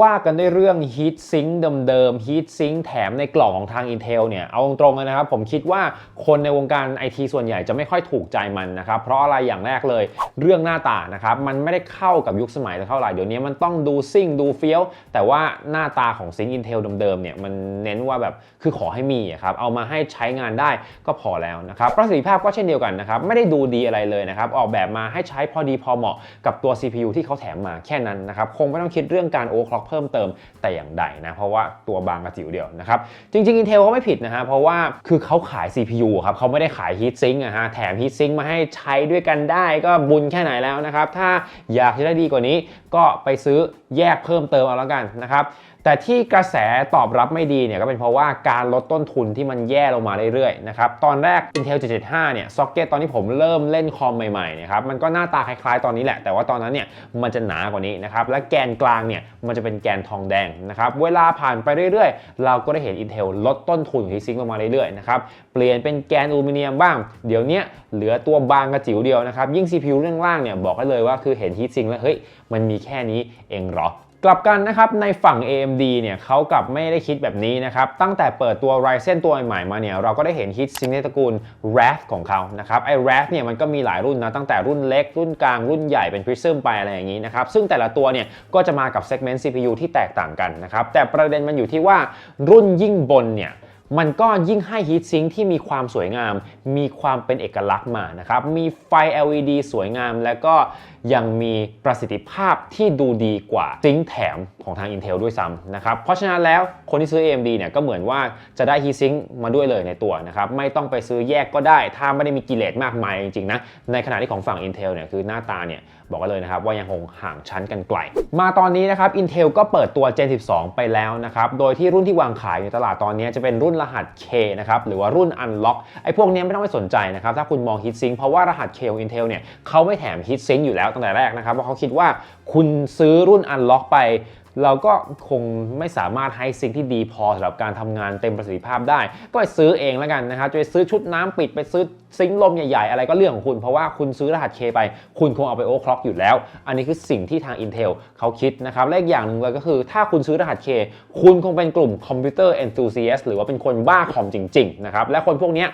ว่ากันด้วยเรื่อง Heat Sink เดิมๆ Heat Sink แถมในกล่องของทาง Intel เนี่ย เอาตรงๆเลยนะครับ ผมคิดว่าคนในวงการไอทีส่วนใหญ่จะไม่ค่อยถูกใจมันนะครับ เพราะอะไรอย่างแรกเลย เรื่องหน้าตานะครับ มันไม่ได้เข้ากับยุคสมัยเท่าไหร่ เดี๋ยวนี้มันต้องดูซิ่งดูเฟี้ยว แต่ว่าหน้าตาของซิง Intel เดิมๆเนี่ย มันเน้นว่าแบบคือขอให้มีครับ เอามาให้ใช้งานได้ก็พอแล้วนะครับ ประสิทธิภาพก็เช่นเดียวกันนะครับ ไม่ได้ดูดีอะไรเลยนะครับ ออกแบบมาให้ใช้พอดีพอเหมาะกับตัว CPU ที่เขาแถมมาแค่นั้นนะครับ คงไม่ต้องคิดเรื่องการ overclock เพิ่มเติมแต่อย่างใดนะเพราะว่าตัวบางกระจิ๋วเดียวนะครับจริงๆ Intel ก็ไม่ผิดนะฮะเพราะว่าคือเขาขาย CPU ครับเขาไม่ได้ขาย Heat Sink อะฮะแถม Heat Sink มาให้ใช้ด้วยกันได้ก็บุญแค่ไหนแล้วนะครับถ้าอยากจะได้ดีกว่านี้ก็ไปซื้อแยกเพิ่มเติมเอาแล้วกันนะครับแต่ที่กระแสตอบรับไม่ดีเนี่ยก็เป็นเพราะว่าการลดต้นทุนที่มันแย่ลงมาเรื่อยๆนะครับตอนแรก Intel 775 เนี่ยซ็อกเก็ตตอนที่ผมเริ่มเล่นคอมใหม่ๆเนี่ยครับมันก็หน้าตาคล้ายๆตอนนี้แหละ แต่ว่าตอนนั้นเนี่ยมันจะหนากว่านี้นะครับและแกนกลางเนี่ยมันจะเป็นแกนทองแดงนะครับเวลาผ่านไปเรื่อยๆ เราก็ได้เห็น Intel ลดต้นทุนของทีซิงค์ลงมาเรื่อยๆนะครับเปลี่ยนเป็นแกนอลูมิเนียมบ้าง เดี๋ยวนี้เหลือตัวบางกระจิ๋วเดียวนะครับยิ่ง CPU เรื่องล่างเนี่ยบอกได้เลยว่าคือเห็นฮีทซิงค์แล้วเฮ้ยมันมีแค่นี้เองเหรอ กลับกันนะครับในฝั่ง AMD เนี่ยเขากลับไม่ได้คิดแบบนี้นะครับ ตั้งแต่เปิดตัว Ryzen ตัวใหม่มาเนี่ยเราก็ได้เห็น Heat Sink ในตระกูล Wrath ของเขานะครับไอ้ Wrath เนี่ยมันก็มีหลายรุ่นนะตั้งแต่รุ่นเล็ก รุ่นกลางรุ่นใหญ่เป็น Prism ไปอะไรอย่างนี้นะครับ ซึ่งแต่ละตัวเนี่ยก็จะมากับ segment CPU ที่แตกต่างกันนะครับแต่ประเด็นมันอยู่ที่ว่ารุ่นยิ่งบนเนี่ยมันก็ยิ่งให้ Heat Sink ที่มีความสวยงาม มีความเป็นเอกลักษณ์มานะครับ มีไฟ LED สวยงาม และก็ ยังมีประสิทธิภาพที่ดูดีกว่าซิงแถมของทาง Intel ด้วยซ้ำนะครับ เพราะฉะนั้นแล้วคนที่ซื้อ AMD เนี่ยก็เหมือนว่าจะได้ Heat Sink มาด้วยเลยในตัวนะครับ ไม่ต้องไปซื้อแยกก็ได้ ถ้าไม่ได้มีกิเลสมากมายจริงๆนะ ในขณะที่ของฝั่ง Intel เนี่ยคือหน้าตาเนี่ยบอกกันเลยนะครับว่ายังคงห่างชั้นกันไกล มาตอนนี้นะครับ Intel ก็เปิดตัว Gen 12 ไปแล้วนะครับ โดยที่รุ่นที่วางขายในตลาดตอนนี้จะเป็นรุ่นรหัส K นะครับหรือว่ารุ่น Unlock ไอ้พวกนี้ไม่ต้องไปสนใจนะครับถ้าคุณมอง Heatsink เพราะว่ารหัส K ของ Intel เนี่ยเขาไม่แถม Heatsink อยู่แล้วตั้งแต่แรกนะครับเพราเขาคิดว่าคุณซื้อรุ่น Unlock ไป เราก็คงไม่สามารถให้ซิงที่ดีพอสำหรับการทำงานเต็มประสิทธิภาพได้ ก็ไปซื้อเองแล้วกันนะครับจะไปซื้อชุดน้ำปิดไปซื้อซิงค์ลมใหญ่ๆ อะไรก็เรื่องของคุณ เพราะว่าคุณซื้อรหัส K ไป คุณคงเอาไปโอเคล็อกอยู่แล้ว อันนี้คือสิ่งที่ทาง Intel เขาคิดนะครับและอีกอย่างหนึ่งเลยก็คือ ถ้าคุณซื้อรหัส K คุณคงเป็นกลุ่มคอมพิวเตอร์ enthusiast หรือว่าเป็นคนบ้าคอมจริงๆนะครับและคนพวกนี้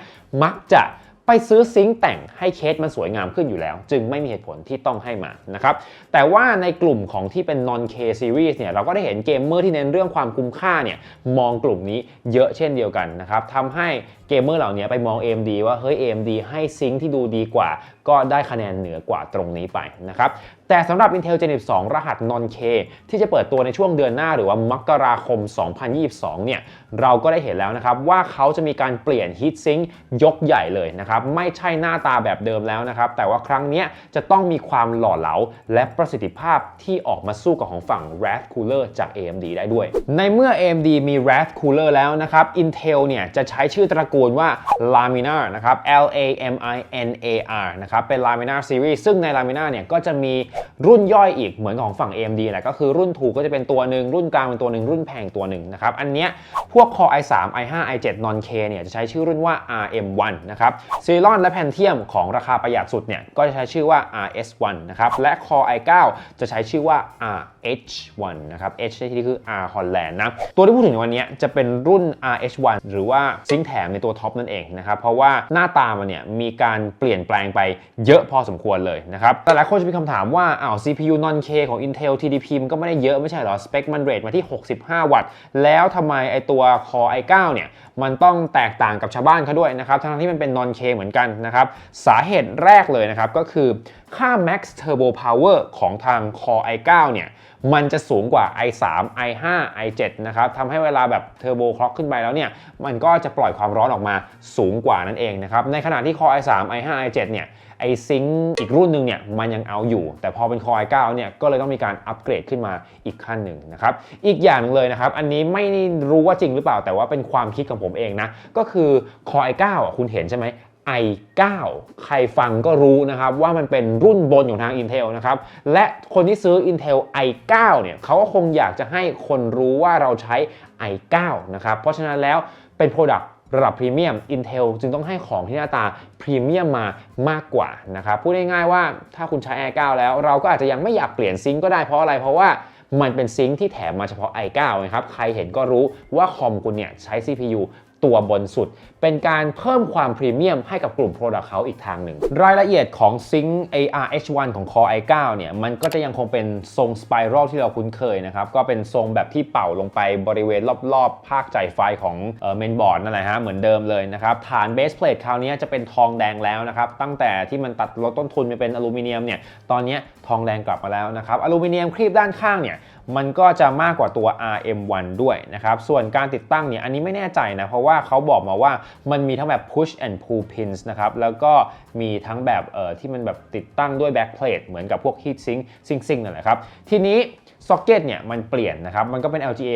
มักจะ ไปซื้อซิงค์แต่งให้เคสมันสวยงามขึ้นอยู่แล้ว จึงไม่มีเหตุผลที่ต้องให้มานะครับแต่ว่าในกลุ่มของที่เป็น non K series เนี่ยเราก็ได้เห็นเกมเมอร์ที่เน้นเรื่องความคุ้มค่าเนี่ยมองกลุ่มนี้เยอะเช่นเดียวกันนะครับทำให้เกมเมอร์เหล่านี้ไปมอง AMD ว่าเฮ้ย AMD ให้ซิงค์ที่ดูดีกว่า ก็ได้คะแนนเหนือกว่าตรงนี้ไปนะครับ แต่สำหรับ Intel Gen 12 รหัส non K ที่จะเปิดตัวในช่วงเดือนหน้าหรือว่ามกราคม 2022 เนี่ย เราก็ได้เห็นแล้วนะครับ ว่าเขาจะมีการเปลี่ยน Heat Sink ยกใหญ่เลยนะครับ ไม่ใช่หน้าตาแบบเดิมแล้วนะครับ แต่ว่าครั้งนี้จะต้องมีความหล่อเหลา และประสิทธิภาพที่ออกมาสู้กับของฝั่ง r a t h Cooler จาก AMD ได้ด้วย ในเมื่อ AMD มี r a t h Cooler แล้วนะครับ Intel เนี่ยจะใช้ชื่อตระกูลว่า Laminar นะครับ L A M I N A R นะครับเป็น Laminar Series ซึ่งใน Laminar เนี่ยก็จะมีรุ่นย่อยอีกเหมือนของฝั่ง AMD แหละก็คือรุ่นถูกก็จะเป็นตัวหนึ่งรุ่นกลางเป็นตัวหนึ่งรุ่นแพงตัวหนึ่งนะครับอันเนี้ยพวก Core i3 i5 i7 non K เนี่ยจะใช้ชื่อรุ่นว่า RM1 นะครับ Celeron และ Pentium ของราคาประหยัดสุดเนี่ยก็จะใช้ชื่อว่า RS1 นะครับและ Core i9 จะใช้ชื่อว่า RH1 นะครับ H ที่คือ R Holland นะ ตัวที่พูดถึงในวันนี้จะเป็นรุ่น RH1 หรือว่าซิงแถมในตัวท็อปนั่นเองนะครับ เพราะว่าหน้าตามันเนี่ยมีการเปลี่ยนแปลงไปเยอะพอสมควรเลยนะครับแต่หลายคนจะมีคำถามว่าอ้าว CPU non K ของ Intel TDP มันก็ไม่ได้เยอะไม่ใช่หรอ สเปคมันเรทมาที่ 65 วัตต์ แล้วทำไมไอตัว Core i9 เนี่ยมันต้องแตกต่างกับชาวบ้านเขาด้วยนะครับ ทั้งที่มันเป็น non K เหมือนกันนะครับ สาเหตุแรกเลยนะครับก็คือ ค่า max turbo power ของทาง Core i9 เนี่ยมันจะสูงกว่า i3 i5 i7 นะครับทำให้เวลาแบบเทอร์โบคล็อกขึ้นไปแล้วเนี่ยมันก็จะปล่อยความร้อนออกมาสูงกว่านั่นเองนะครับในขณะที่ Core i3 i5 i7 เนี่ยไอซิงค์อีกรุ่นหนึ่งเนี่ยมันยังเอาอยู่ แต่พอเป็น Core i9 เนี่ยก็เลยต้องมีการอัปเกรดขึ้นมาอีกขั้นหนึ่งนะครับอีกอย่างหนึงเลยนะครับอันนี้ไม่รู้ว่าจริงหรือเปล่าแต่ว่าเป็นความคิดของผมเองนะก็คือ Core i9 อะคุณเห็นใช่ไหม i9 ใครฟังก็รู้นะครับว่ามันเป็นรุ่นบนของทาง Intel นะครับ และคนที่ซื้อ Intel i9 เนี่ยเขาก็คงอยากจะให้คนรู้ว่าเราใช้ i9 นะครับ เพราะฉะนั้นแล้วเป็น Product ระดับพรีเมียม Intel จึงต้องให้ของที่หน้าตาพรีเมียมมามากกว่านะครับ พูดง่ายๆว่าถ้าคุณใช้ i9 แล้วเราก็อาจจะยังไม่อยากเปลี่ยนซิงก์ก็ได้เพราะอะไร เพราะว่ามันเป็นซิงค์ที่แถมมาเฉพาะ i9 นะครับ ใครเห็นก็รู้ว่าคอมคุณเนี่ยใช้ CPU ตัวบนสุด เป็นการเพิ่มความพรีเมียมให้กับกลุ่ม Product เขาอีกทางหนึ่ง รายละเอียดของ Sync ARH1 ของ Core i9 เนี่ย มันก็จะยังคงเป็นทรง Spiral ที่เราคุ้นเคยนะครับ ก็เป็นทรงแบบที่เป่าลงไปบริเวณรอบๆ ภาคจ่ายไฟของเมนบอร์ดนั่นแหละฮะ เหมือนเดิมเลยนะครับ ฐาน Base Plate คราวนี้จะเป็นทองแดงแล้วนะครับ ตั้งแต่ที่มันตัดลดต้นทุนไปเป็นอลูมิเนียมเนี่ย ตอนนี้ทองแดงกลับมาแล้วนะครับ อลูมิเนียมครีบด้านข้างเนี่ย มันก็จะมากกว่าตัว RM1 ด้วยนะครับ ส่วนการติดตั้งเนี่ยอันนี้ไม่แน่ใจนะ เพราะว่าเขาบอกมาว่ามันมีทั้งแบบ push and pull pins นะครับ แล้วก็มีทั้งแบบเอ่อที่มันแบบติดตั้งด้วย backplate เหมือนกับพวก heat sink sink sink นั่นแหละครับ ทีนี้ซ็อกเก็ตเนี่ยมันเปลี่ยนนะครับ มันก็เป็น LGA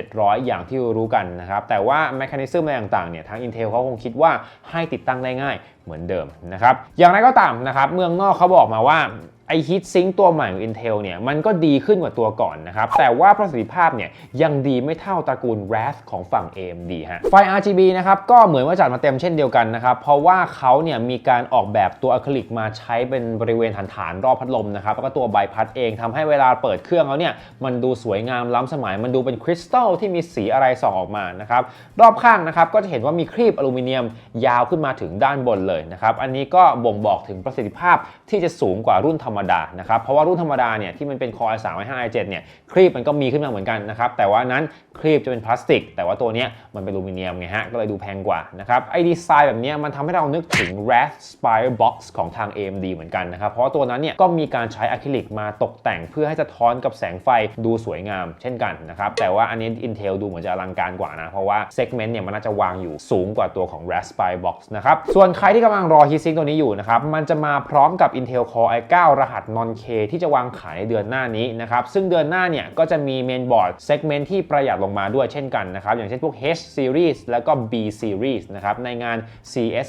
1700 อย่างที่รู้กันนะครับ แต่ว่า mechanism อะไรต่างๆเนี่ยทาง Intel เขาคงคิดว่าให้ติดตั้งได้ง่ายเหมือนเดิมนะครับ อย่างไรก็ตามนะครับ เมืองนอกเขาบอกมาว่า ไอฮีทซิงตัวใหม่ของ Intel เนี่ยมันก็ดีขึ้นกว่าตัวก่อนนะครับ แต่ว่าประสิทธิภาพเนี่ยยังดีไม่เท่าตระกูล Wrath ของฝั่ง AMD ฮะไฟ RGB นะครับก็เหมือนว่าจัดมาเต็มเช่นเดียวกันนะครับ เพราะว่าเขาเนี่ยมีการออกแบบตัวอะคริลิกมาใช้เป็นบริเวณฐานฐานๆรอบพัดลมนะครับ แล้วก็ตัวใบพัดเองทำให้เวลาเปิดเครื่องแล้วเนี่ยมันดูสวยงามล้ำสมัย มันดูเป็นคริสตัลที่มีสีอะไรส่องออกมานะครับรอบข้างนะครับก็จะเห็นว่ามีครีบอลูมิเนียมยาวขึ้นมาถึงด้านบนเลยนะครับอันนี้ก็บ่งบอกถึงประสิทธิภาพที่จะสูงกว่ารุ่นธรรมดานะครับเพราะว่ารุ่นธรรมดาเนี่ยที่มันเป็น Core i3 i5 i7 เนี่ยครีบมันก็มีขึ้นมาเหมือนกันนะครับแต่ว่านั้นครีบจะเป็นพลาสติก แต่ว่าตัวเนี้ยมันเป็นอลูมิเนียมไงฮะก็เลยดูแพงกว่านะครับไอ้ดีไซน์แบบเนี้ยมันทำให้เรานึกถึง r a t h Spire Box ของทาง AMD เหมือนกันนะครับเพราะว่าตัวนั้นเนี่ยก็มีการใช้อะคริลิกมาตกแต่งเพื่อให้สะท้อนกับแสงไฟดูสวยงาม เช่นกันนะครับแต่ว่าอันนี้ Intel ดูเหมือนจะอลังการกว่านะเพราะว่าเซกเมนต์เนี่ยมันน่าจะวางอยู่สูงกว่าตัวของ Raspberry Box นะครับส่วนใครที่กำลังรอ heatsink ตัวนี้อยู่นะครับมันจะมาพร้อมกับ Intel Core i9 รหัส non-K ที่จะวางขายในเดือนหน้านี้นะครับ ซึ่งเดือนหน้าเนี่ยก็จะมีเมนบอร์ดเซกเมนต์ที่ประหยัดลงมาด้วยเช่นกันนะครับ อย่างเช่นพวก H series แล้วก็ B series นะครับในงาน CS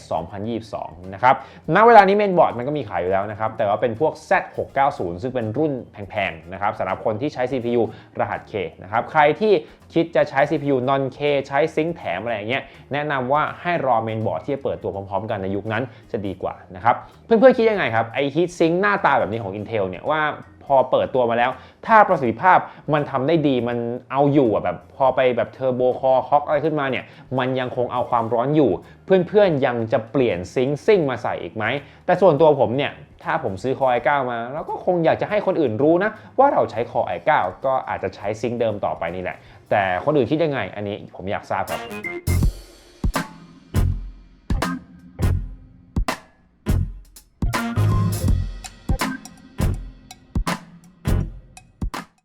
2022 นะครับ ณ เวลานี้เมนบอร์ดมันก็มีขายอยู่แล้วนะครับ แต่ว่าเป็นพวก Z690 ซึ่งเป็นรุ่นแพงๆนะครับสำหรับคนที่ใช้ CPU รหัส K นะครับ ใครที่คิดจะใช้ CPU non K ใช้ซิงค์แถมอะไรอย่างเงี้ย แนะนำว่าให้รอเมนบอร์ดที่จะเปิดตัวพร้อมๆ กันในยุคนั้นจะดีกว่านะครับ เพื่อนๆคิดยังไงครับ ไอฮีทซิงหน้าตาแบบนี้ของ Intel เนี่ยว่าพอเปิดตัวมาแล้ว ถ้าประสิทธิภาพมันทำได้ดีมันเอาอยู่อะแบบพอไปแบบเทอร์โบคอฮอกอะไรขึ้นมาเนี่ย มันยังคงเอาความร้อนอยู่ เพื่อนๆยังจะเปลี่ยนซิงซิ่งมาใส่อีกไหม แต่ส่วนตัวผมเนี่ย ถ้าผมซื้อคอ i9 มาแล้วก็คงอยากจะให้คนอื่นรู้นะ ว่าเราใช้คอ i9 ก็อาจจะใช้ซิงเดิมต่อไปนี่แหละ แต่คนอื่นคิดยังไง อันนี้ผมอยากทราบครับ